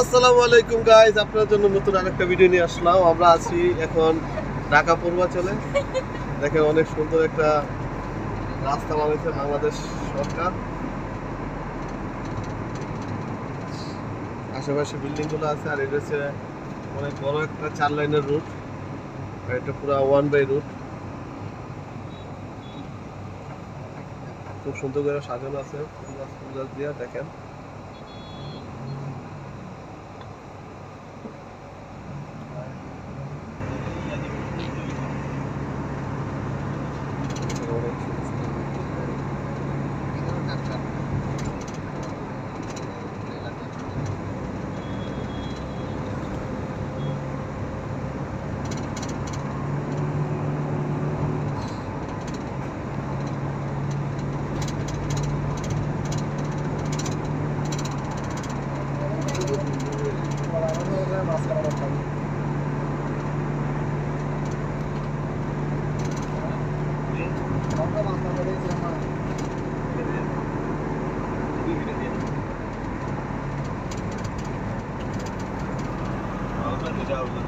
আসসালামু আলাইকুম গাইজ আপনার জন্য নতুন আরেকটা ভিডিও নিয়ে আসলাম। আমরা আছি এখন ঢাকা পূর্বাঞ্চলে। দেখেন অনেক সুন্দর একটা রাস্তা বানিয়েছে বাংলাদেশ সরকার। আশেপাশে বিল্ডিংগুলো আছে, আর এটা হচ্ছে অনেক বড় একটা চার লাইনের রুট আর এটা পুরো ওয়ান বাই রুট খুব সুন্দর করে সাজানো আছে। দেখেন। Hemen askara bakalım. Kanka bankada benziyor ama. Alman tecavüzü.